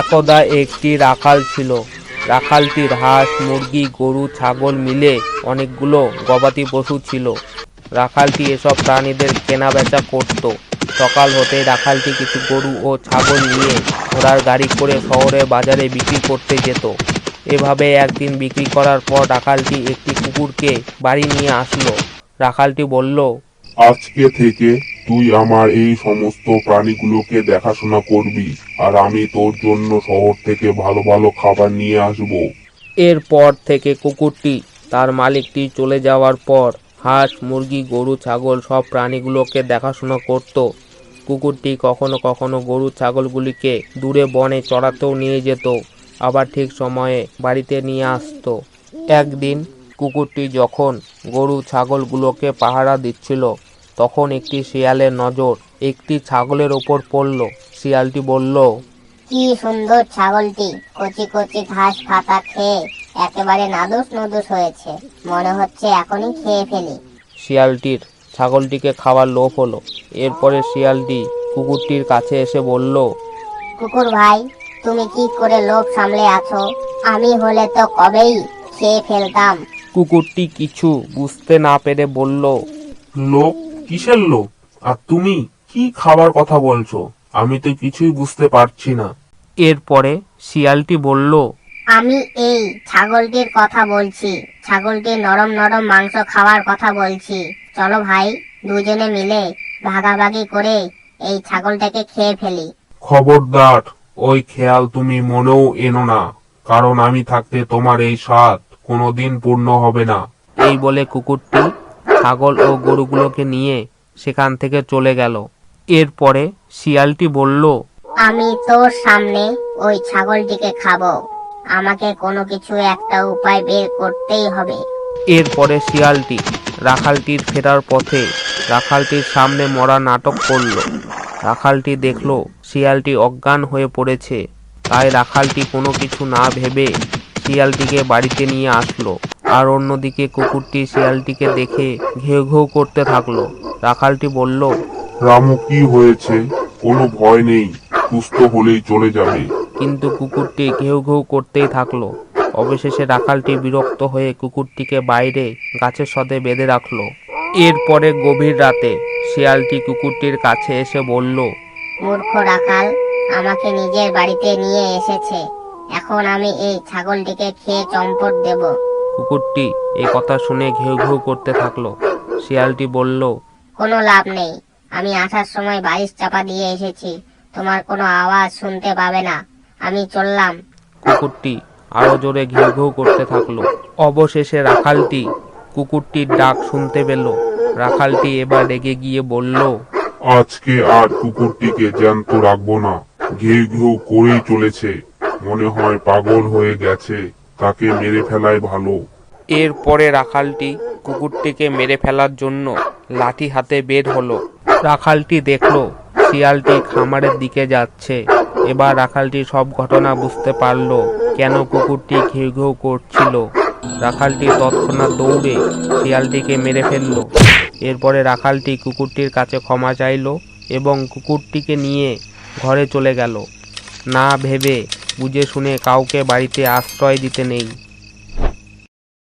একদা একটি রাখাল ছিল। রাখালটির হাঁস, মুরগি, গরু, ছাগল মিলে অনেকগুলো গবাদি পশু ছিল। রাখালটি এসব প্রাণীদের কেনা বেচা করত। সকাল হতেই রাখালটি কিছু গরু ও ছাগল নিয়ে ঘোড়ার গাড়ি করে শহরে বাজারে বিক্রি করতে যেত। এভাবে একদিন বিক্রি করার পর রাখালটি একটি কুকুরকে বাড়ি নিয়ে আসলো। রাখালটি বলল, আজকে থেকে তুই আমার এই সমস্ত প্রাণীগুলোকে দেখাশোনা করবি, আর আমি তোর জন্য শহর থেকে ভালো ভালো খাবার নিয়ে আসব। এরপর থেকে কুকুরটি তার মালিকটি চলে যাওয়ার পর হাঁস, মুরগি, গরু, ছাগল সব প্রাণীগুলোকে দেখাশোনা করত। কুকুরটি কখনো কখনো গরু, ছাগলগুলিকে দূরে বনে চড়াতেও নিয়ে যেত, আবার ঠিক সময়ে বাড়িতে নিয়ে আসতো। একদিন কুকুরটি যখন গরু, ছাগলগুলোকে পাহারা দিচ্ছিল তখন একটি শিয়ালের নজর একটি ছাগলের ওপর পড়ল। শিয়ালটি বলল কি সুন্দর ছাগলটি। কচি কচি ঘাস পাতা খেয়ে একেবারে নাদুস নুদুস হয়েছে। মনে হচ্ছে এখনই খেয়ে ফেলি। শিয়ালটির ছাগলটিকে খাওয়ার লোভ হলো। এরপরে শিয়ালটি কুকুরটির কাছে এসে বলল কুকুর ভাই তুমি কি করে লোভ সামলে আছো? আমি হলে তো কবেই খেয়ে ফেলতাম। কুকুরটি কিছু বুঝতে না পেরে বলল লোক কিসের লোক আর তুমি কি খাবার কথা বলছো? আমি তো কিছুই বুঝতে পারছি না। এরপরে শিয়ালটি বলল আমি এই ছাগলটির কথা বলছি। ছাগলটির নরম নরম মাংস খাওয়ার কথা বলছি। চলো ভাই দুজনে মিলে ভাগাভাগি করে এই ছাগলটাকে খেয়ে ফেলি। খবরদার ওই খেয়াল তুমি মনেও এনো না কারণ আমি থাকতে তোমার এই স্বাদ কোনোদিন পূর্ণ হবে না। এই বলে কুকুরটি ছাগল ও গরুগুলোকে নিয়ে সেখান থেকে চলে গেল। এরপরে শিয়ালটি বলল আমি তোর সামনে ওই ছাগলটিকে খাব। আমাকে কোনো কিছু একটা উপায় বের করতেই হবে। এরপরে শিয়ালটি রাখালটির ফেরার পথে রাখালটির সামনে মরা নাটক করল। রাখালটি দেখল শিয়ালটি অজ্ঞান হয়ে পড়েছে। তাই রাখালটি কোনো কিছু না ভেবে শিয়ালটিকে বাড়িতে নিয়ে আসলো। আর অন্যদিকে কুকুরটি শিয়ালটিকে দেখে ঘেউ ঘেউ করতে থাকল। রাখালটি বলল রামু কি হয়েছে? কোনো ভয় নেই সুস্থ হলেই চলে যাবে। কিন্তু কুকুরটি ঘেউ ঘেউ করতেই থাকল। অবশেষে রাখালটি বিরক্ত হয়ে কুকুরটিকে বাইরে গাছের সদে বেঁধে রাখল। এরপরে গভীর রাতে শিয়ালটি কুকুরটির কাছে এসে বলল মূর্খ রাখাল আমাকে নিজের বাড়িতে নিয়ে এসেছে। এখন আমি এই ছাগলটিকে খেয়ে চম্পট দেব। কুকুরটি এ কথা শুনে ঘেউ ঘেউ করতে থাকল। শিয়ালটি বলল কোনো লাভ নেই। আমি আসার সময় বালিশ চাপা দিয়ে এসেছি। তোমার কোনো আওয়াজ শুনতে পাবে না। আমি চললাম। কুকুরটি আরও জোরে ঘেউ ঘেউ করতে থাকল। অবশেষে রাখালটি কুকুরটির ডাক শুনতে পেল। রাখালটি এবার রেগে গিয়ে বলল আজকে আর কুকুরটিকে জ্যান্ত রাখব না। ঘেউ ঘেউ করেই চলেছে। মনে হয় পাগল হয়ে গেছে। তাকে মেরে ফেলাই ভালো। এরপরে রাখালটি কুকুরটিকে মেরে ফেলার জন্য লাঠি হাতে বের হলো। রাখালটি দেখল শিয়ালটি খামারের দিকে যাচ্ছে। এবার রাখালটি সব ঘটনা বুঝতে পারল কেন কুকুরটি ঘেউ ঘেউ করছিল। রাখালটি তৎক্ষণাৎ দৌড়ে শিয়ালটিকে মেরে ফেলল। এরপরে রাখালটি কুকুরটির কাছে ক্ষমা চাইলো এবং কুকুরটিকে নিয়ে ঘরে চলে গেল। না ভেবে বুঝে শুনে কাউকে বাড়িতে আশ্রয় দিতে নেই।